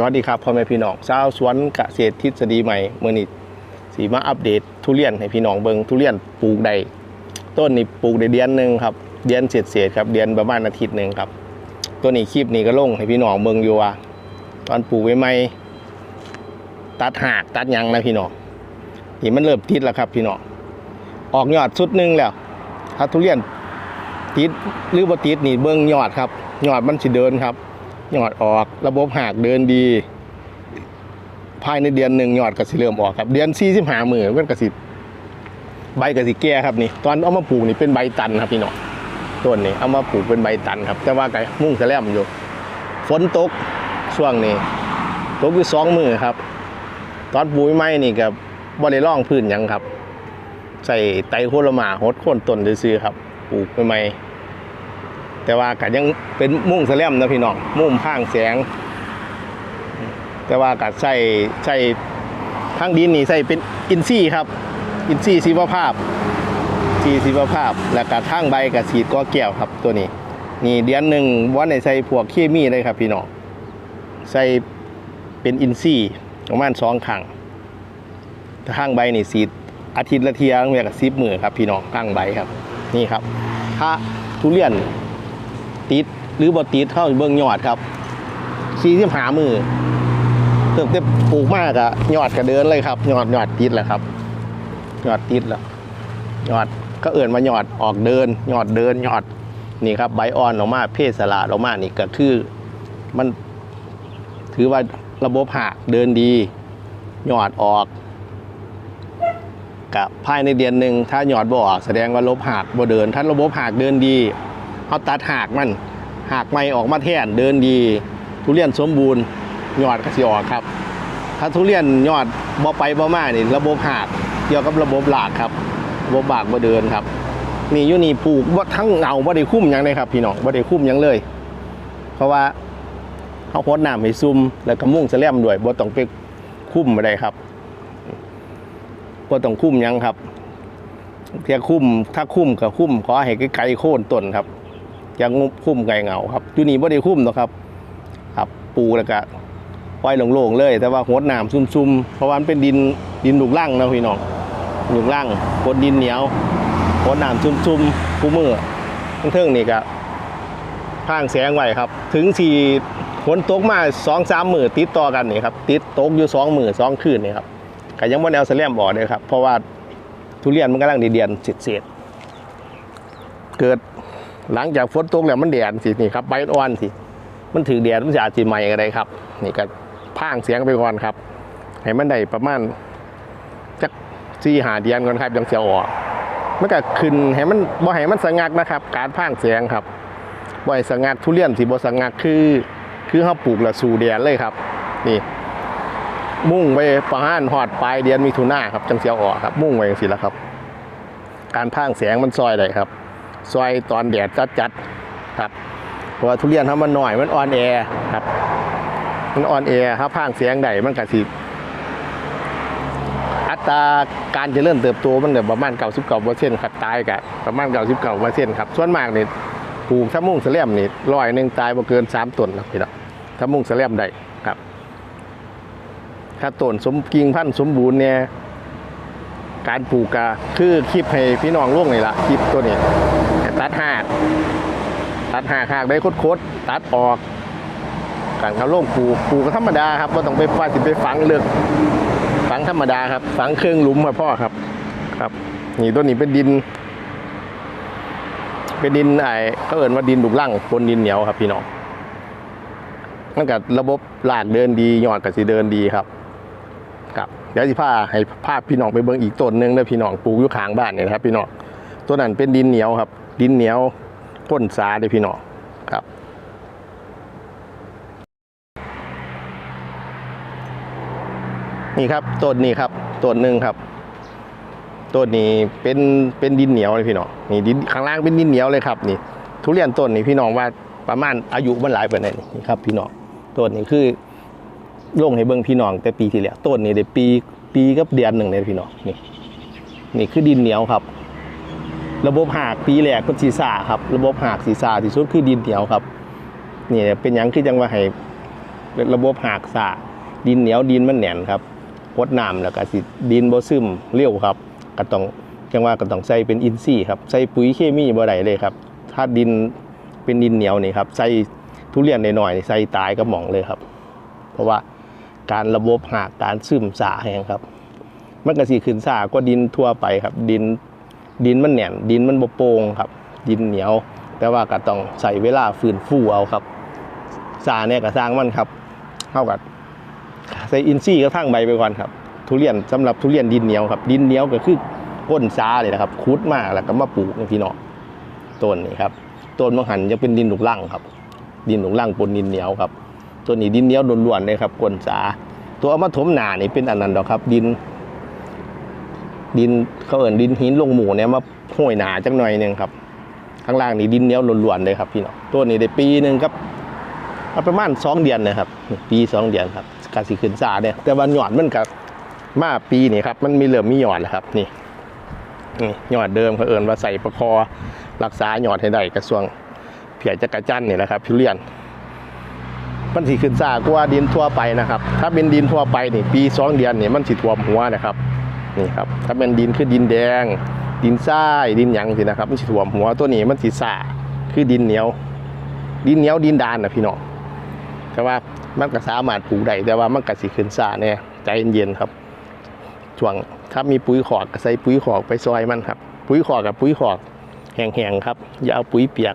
สวัสดีครับพ่อแม่พี่น้องชาวสวนเกษตรทฤษฎีใหม่เมื่อนี้สีมาอัปเดตทุเรียนให้พี่น้องเบิงทุเรียนปลูกได้ต้นนี้ปลูกได้เดือนหนึ่งครับเดือนเศษๆครับเดือนประมาณอาทิตย์หนึ่งครับตัวนี้คลิปนี้ก็ลงให้พี่น้องเบิงอยู่ว่าตอนปลูกใหมตัดหากตัดยังนะพี่น้องนี่มันเริ่มติดแล้วครับพี่น้องออกยอดสุดหนึ่งแล้วถ้าทุเรียนติดหรือบ่ติดนี่เบิ่งยอดครับยอดมันสิเดินครับ ยอดออก ระบบหากเดินดี ภายในเดือนหนึ่งยอดก็สิเริ่มออกครับ เดือนสี่สิบห้ามือมันก็สิใบก็สิแก่ครับนี่ตอนเอามาปลูกนี่เป็นใบตันครับพี่น้องต้นนี่เอามาปลูกเป็นใบตันครับ แต่ว่าก็มุ่งแสลมอยู่ ฝนตกช่วงนี้ตกอยู่สองมือครับ ตอนปลูกไม้นี่กับ่ได้ร่องพื้นยังครับ ใส่ไตโคโรมาหดโค่นต้นซื้อครับปลูกใหม่ๆ แต่ว่าก็ยังเป็นมุ่งแสลมนะพี่น้องมุ่งข้างแสง แต่ว่าก็ใส่ใส่ทางดินนี่ใส่เป็นอินซี่ครับ อินซี่ชีวภาพชีชีวภาพ แล้วก็ทางใบกับสีกอแก้วครับตัวนี้ นี่เดือนหนึ่งวันในใส่พวกเคมีเลยครับพี่น้องใส่เป็นอินซี่ประมาณสองครั้งทางใบนี่สีอาทิตย์ละเทียงเมียกับซิบมือครับพี่น้องข้างใบครับ นี่ครับ ถ้าทุเรียน ติดหรือบ่ติดเข้าเบิ่งยอดครับสี่สิบหามือเติมเต็มปลูกมากอะยอดก็เดินเลยครับยอดยอดติดแหละครับยอดติดแล้วยอดก็เอื่นมายอดออกเดินยอดเดินยอดนี่ครับใบอ่อนออกมาเพศสลาออกมานี่ก็คือมัน ถือว่าระบบหักเดินดียอดออกกับภายในเดือนหนึ่งถ้ายอดบ่ออกแสดงว่าลบหักบ่เดิน ถ้าระบบหักเดินดี เอาตัดหากมันหากไม่ออกมาแทนเดินดี ทุเรียนสมบูรณ์ยอดก็สิออกครับ ถ้าทุเรียนยอดบ่ไปบ่มานี่ระบบหากเกี่ยวกับระบบหลากครับระบบหากบ่เดินครับนี่อยู่นี่ปลูกบ่าทั้งเงาบ่ได้คุ้มยังเลยครับพี่น้องบ่ได้คุ้มยังเลย เพราะว่าเขาพดน้ำให้ซุ่มแล้วก็มุ่งแสลมด้วยบ่ต้องไปคุ้มอะไรครับบ่ต้องคุ้มยังครับเทียคุ้มถ้าคุ้มกับคุ้มขอให้ไกลๆโค่นต้นครับ อย่างงบคุ้มไกลเงาครับอยู่นี่บ่ได้คุ้มหรอกครับ ครับปูแล้วก็ปล่อยโล่งๆเลย แต่ว่าหดน้ำซุ่มๆเพราะว่ามันเป็นดินดินหลูกล่างนะพี่น้องหลูกล่างหดดินเหนียวหดน้ำซุ่มๆคู่มือทั้งเทิงนี่ก็พางแสงไว้ครับ ถึงสี่ฝนตกมาสองสามหมือติดต่อกันนี่ครับติดตกอยู่สองหมือสองคืนนี่ครับก็ยังไม่แนวแสลมบ่อเลยครับเพราะว่าทุเรียนมันกำลังดีเดียนเศษๆเกิด หลังจากฝนตกแล้วมันแดดสินี่ครับใบอ่อนสิมันถือแดดมันจะอาจจะใหม่ก็ได้ครับ นี่ก็พ่างเสียงไปก่อนครับ ให้มันได้ประมาณจักสี่หาเดียนก่อนครับยังเสียออกมันก็ขึ้นให้มันบ่ให้มันสงักนะครับ การพ่างเสียงครับบ่ให้สงักทุเรียนสิบ่สงักคือ คือเขาปลูกล้วสู่แดดเลยครับ นี่ มุ่งไปประมาณหอดปลายเดือนมิถุนาครับจังเสียวออกครับ มุ่งไว้จังสิแล้วครับ การพ่างแสงมันซอยได้ครับ ซอยตอนแดดจัดๆครับเพราะทุเรียนทำมันหน่อยมันอ่อนแอครับ มันอ่อนแอครับพางเสียงได้มันก็สิอัตราการเจริญเติบโตมันเนี่ยประมาณ99เก้าเปอร์เซ็นต์ครับตายกับประมาณ99เก้าเปอร์เซ็นต์ครับส่วนมากนี่ปลูกถ้ามุ่งแสลมนี่ร้อยหนึ่งตายบ่เกิน3ต้นนะพี่น้องถ้ามุ่งแสลมได้ครับ ถ้าต้นสมกิ่งพันธุ์สมบูรณ์เนี่ย การปลูกกะคือคลิปให้พี่น้องร่วงนี่ละคลิปตัวนี้ตัดหากตัดหากหากได้โคตรตัดออกการเขาล่งปลูกปลูกธรรมดาครับว่าต้องไปว่าสิไปฝังเลือกฝังธรรมดาครับ ฝังเครื่องหลุมครับพ่อครับ ครับ นี่ตัวนี้เป็นดิน เป็นดินไอ้เขาเอ่นว่าดินดุกลั่งบนดินเหนียวครับ พี่น้องมันกับระบบหลากเดินดียอดกับสีเดินดีครับ ดี๋ยวสิพาให้ภาพพี่น้องไปเบิ่งอีกต้นหนึ่งนะพี่น้องปลูกอยู่ข้างบ้านเนี่ยนะครับ พี่น้องตัวนั้นเป็นดินเหนียวครับ ดินเหนียวพ่นสาเลยพี่น้องครับนี่ครับต้นนี้ครับต้นหนึ่งครับต้นนี้เป็นเป็นดินเหนียวเลยพี่น้องนี่ดินข้างล่างเป็นดินเหนียวเลยครับ นี่ ทุเรียนต้นนี้พี่น้องว่าประมาณอายุมันหลายปานใดนี่ครับ พี่น้องต้นนี้คือ ลงให้เบิ่งพี่น้องแต่ปีที่แล้วต้นนี้ได้ปีปีกับเดือนหนึ่งเลยพี่น้องนี่นี่คือดินเหนียวครับ ระบบหากปีแรกก็สีสาครับ ระบบหากสีสาที่สุดคือดินเหนียวครับนี่เป็นยังคือจังว่าให้ระบบหากสาดินเหนียวดินมันแหนนครับพดน้ำแล้วก็สิดินบ่ซึมเร็วครับก็ต้องจังว่าก็ต้องใส่เป็นอินทรีย์ครับใส่ปุ๋ยเคมีบ่ได้เลยครับ ถ้าดินเป็นดินเหนียวนี่ครับใส่ทุเรียนหน่อยๆใส่ตายก็หม่องเลยครับ เพราะว่า การระบบหากการซึมสาแห้งครับ มันก็สิขึ้นสากว่าดินทั่วไปครับ ดินดินมันแหน่นดินมันบโป่งครับ ดินเหนียว แต่ว่าก็ต้องใส่เวลาฟื้นฟูเอาครับสาเนี่ยก็สร้างมันครับเท่ากับใส่อินทรีย์ก็ทั้งใบไปก่อนครับ ทุเรียนสำหรับทุเรียนดินเหนียวครับ ดินเหนียวก็คือก้นซาเลยนะครับคุดมากแล้วก็มาปลูกในพี่น้องต้นนี่ครับต้นมังหันยังเป็นดินหนุกลั่งครับ ดินหนุกลั่งปนดินเหนียวครับ ตัวนี้ดินเหนียวล้วนๆเลยครับก้นสา ตัวเอามาถมหนานี่เป็นอันนั้นดอกครับ ดิน ดินเขาเอิ้นดินหินลงหมูเนี่ยมาห้อยหนาจังหน่อยหนึงครับ ข้างล่างนี่ดินเหนียวล้วนๆเลยครับพี่น้องตัวนี้ได้ปีหนึ่งครับเอาประมาณสองเดือนนะครับ ปีสองเดือนครับกาสิขึ้นซาเนี่ยแต่ว่าหยอดมันกับมาปีนี่ครับ มันมีเหลือมมีหยอดแล้วครับนี่นี่หยอดเดิมเขาเอิญว่าใส่ประคอรักษาหยอดให้ได้กระทรวงเพียจักรจันทร์นี่แหละครับพิเรียน มันสิขึ้นซากว่าดินทั่วไปนะครับ ถ้าเป็นดินทั่วไปนี่ปีสองเดือนนี่มันสิท่วมหัวนะครับนี่ครับถ้าเป็นดินคือดินแดง ดินทรายดินหยังสินะครับ มันสิท่วมหัวตัวนี้มันสิซาคือดินเหนียว ดินเหนียวดินดานนะพี่น้องแต่ว่ามันก็สามารถปลูกได้แต่ว่ามันก็สิขึ้นซาแน่ใจเย็นๆครับช่วงถ้ามีปุ๋ยขอกก็ใส่ปุ๋ยขอกไปซอยมันครับ ปุ๋ยขอกกับปุ๋ยขอกแห้งๆครับ อย่าเอาปุ๋ยเปียก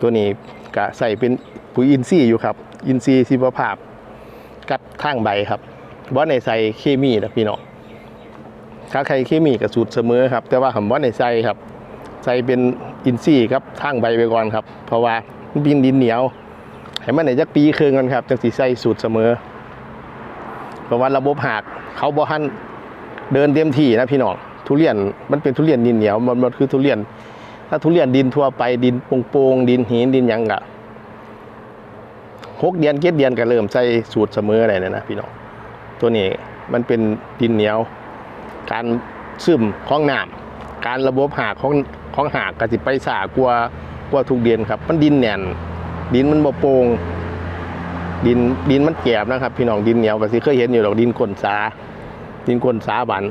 ตัวนี้ก็ใส่เป็นปุ๋ยอินทรีย์อยู่ครับ อินทรีย์ชีวภาพ กับทางใบครับบ่ในใส่เคมีนะพี่น้องถ้าใครเคมีกับสูตรเสมอครับ แต่ว่าผมว่าในใส่ครับ ใส่เป็นอินทรีย์ครับทางใบไปก่อนครับ เพราะว่ามันเป็นดินเหนียวให้มันไหนจักปีครึ่งกันครับจังสีใส่สูตรเสมอ เพราะว่าระบบหักเขาบ่ทันเดินเต็มที่นะพี่น้องทุเรียนมันเป็นทุเรียนดินเหนียวมันมันคือทุเรียน ถ้าทุเรียนดินทั่วไปดินโป่งๆดินหินดินยังกะ หกเดือนเจ็ดเดือนก็เริ่มใส่สูตรเสมออะไรเนี่ยนะพี่น้องตัวนี้มันเป็นดินเหนียว การซึมของน้ำการระบบหากของของหากกสิไปสากลัวกลัวทุกเดือนครับ มันดินแน่น ดินมันบ่โปร่งดินดินมันแกบนะครับ พี่น้องดินเหนียวก็สิเคยเห็นอยู่หรอกดินก้นสา ดินก้นสาบัน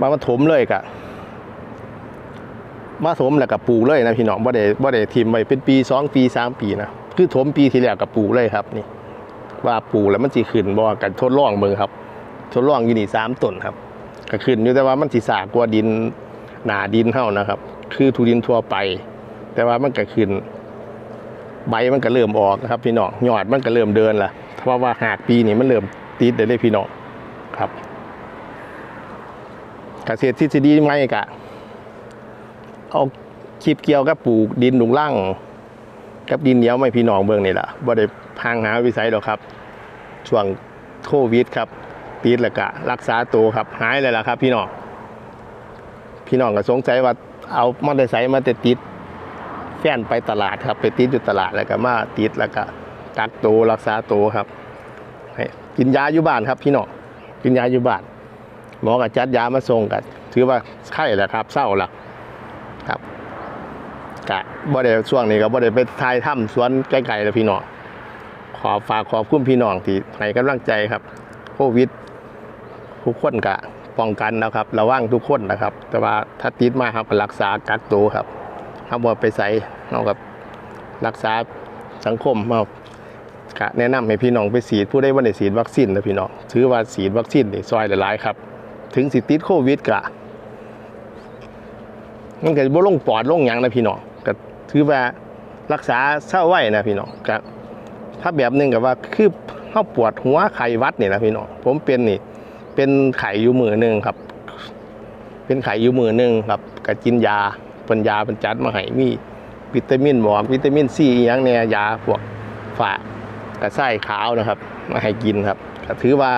มามาถมเลยกะมาถมแล้วก็ปลูกเลยนะพี่น้องบ่ได้บ่ได้ทิมไว้เป็นปีสองปีสามปีนะ คือถมปีที่แล้วก็ปลูกเลยครับนี่ ว่าปูแล้วมันสิขึ้นบ่กันทดลองเบิ่งครับ ทดลองอยู่นี่สามต้นครับก็ขึ้นอยู่แต่ว่ามันสิสากว่าดินหนาดินเท่านะครับ คือทุดินทั่วไป แต่ว่ามันก็ขึ้น ใบมันก็เริ่มออกนะครับ พี่น้องยอดมันก็เริ่มเดินละเพราะว่าหากปีนี้มันเริ่มติดได้เลยพี่น้องครับเกษตรทฤษฎีใหม่กะเอาคลิปเกี่ยวกับปลูกดินหลุงล่าง กับดินเหนียวไม่พี่น้องเบิ่งนี่แหละบ่ได้พางหาวิสัยหรอกครับ ช่วงโควิดครับติดล้วก็รักษาตัวครับหายเลยล่ะครับ พี่น้องพี่น้องก็สงสัยว่าเอามอเตอร์ไซค์มาแต่ติดแฟนไปตลาดครับ ไปติดอยู่ตลาดแล้วก็มาติดแล้วก็กักตัวรักษาตัวครับกินยาอยู่บ้านครับ พี่น้องกินยาอยู่บ้านหมอก็จัดยามาส่งกันถือว่าไข้แหละครับเศร้าละ กะบ่ได้ช่วงนี้ก็บ่ได้ไปทายถ้ำสวนไกลๆแล้วพี่น้องขอฝากขอบคุณพี่น้องที่ให้กำลังใจครับ โควิดทุกคนกะป้องกันนะครับ ระวังทุกคนนะครับ แต่ว่าถ้าติดมาครับรักษากักตัวครับเขาบอกไปใส่เอากับรักษาสังคมเอากะแนะนำให้พี่น้องไปฉีดผู้ได้ว่าได้ฉีดวัคซีนนะพี่น้องถือว่าฉีดวัคซีนนี่ซอยหลายๆครับ ถึงสิติดโควิดกะมันก็บ่ลงปอดลงหยังนะพี่น้อง ถือว่ารักษาเศร้าไว้นะพี่น้องก็ถ้าแบบนึงก็ว่าคือเฮาปวดหัวไข้วัดนี่นะพี่น้องผมเป็นนี่ เป็นไข้อยู่มือหนึ่งครับ เป็นไข้อยู่มือหนึ่งครับก็กินยาเพิ่นยาเพิ่นจัดมาให้มีวิตามินหมอกวิตามินซีอหยังแน่ยาพวกฝากระไส้ขาวนะครับ มาให้กินครับก็ถือว่า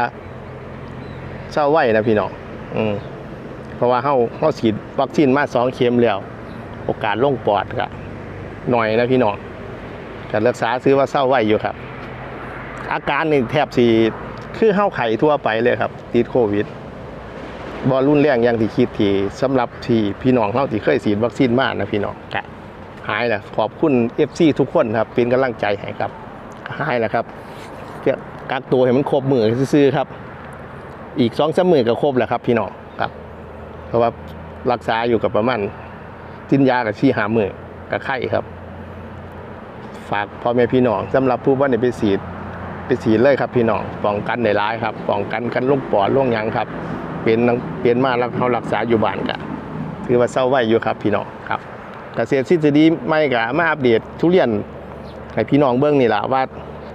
เศร้าไว้นะพี่น้องอืมเพราะว่าเข้าเข้าฉีดวัคซีนมาสองเข็มแล้ว โอกาสลงปอดก็ หน่อยนะพี่น้องการรักษาซื้อว่าเศร้าไหวอยู่ครับ อาการนี่แทบสีคือเข้าไข่ทั่วไปเลยครับ ติดโควิดบอลรุ่นแรงอย่างที่คิดทีสำหรับที่พี่น้องเขาที่เคยฉีดวัคซีนมากนะพี่น้องกะหายแล้วขอบคุณเอฟซีทุกคนครับ เป็นกำลังใจให้ครับ หายแล้วครับกักตัวให้มันครบมือซื่อครับ อีกสองสามมือก็ครบแล้วครับ พี่น้องครับ เพราะว่ารักษาอยู่กับประมาณจินยากับชี้หามือกับไข้ครับ ฝากพ่อแม่พี่น้องสำหรับผู้ว่าในไปฉีดไปฉีดเลยครับพี่น้องป้องกันในร้ายครับป้องกันกันโรคปอดโรคหยังครับ เป็นเป็นมาแล้วเขารักษาอยู่บ้านกะถือว่าเศร้าไว้อยู่ครับพี่น้องครับเกษตรทฤษฎีไม่กะมาอัปเดตทุเรียนให้พี่น้องเบิ้งนี่แหละว่า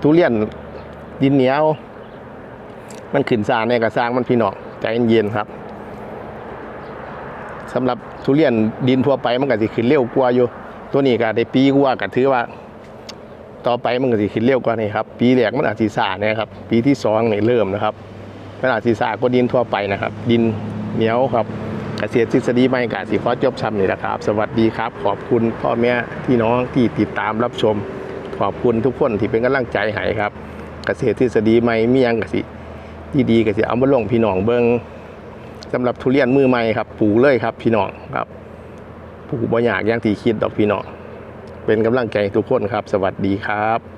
ทุเรียนดินเหนียว มันขึ้นสารในกระซางมันพี่น้องใจเย็นๆครับสำหรับทุเรียนดินทั่วไปมันก็สิขึ้นเร็วกว่าอยู่ ตัวนี้ก็ได้ปีกว่าก็ถือว่า ต่อไปมันก็สิขึ้นเร็วกว่านี่ครับ ปีแรกมันอาจสิสาเนี่ยครับ ปีที่สองนี่เริ่มนะครับมันอาจสิสากว่าดินทั่วไปนะครับ ดินเหนียวครับเกษตรทฤษฎีใหม่กาสิขอจบซ้ำนี่นะครับ สวัสดีครับ ขอบคุณพ่อแม่พี่น้องที่ติดตามรับชม ขอบคุณทุกคนที่เป็นกำลังใจให้ครับ เกษตรทฤษฎีใหม่มียังกสิที่ดีกสิเอามาลงพี่น้องเบิงสำหรับทุเรียนมือใหม่ครับปลูกเลยครับ พี่น้องครับปลูกบ่อยากอย่างที่คิดดอกพี่น้อง เป็นกำลังใจให้ทุกคนครับ สวัสดีครับ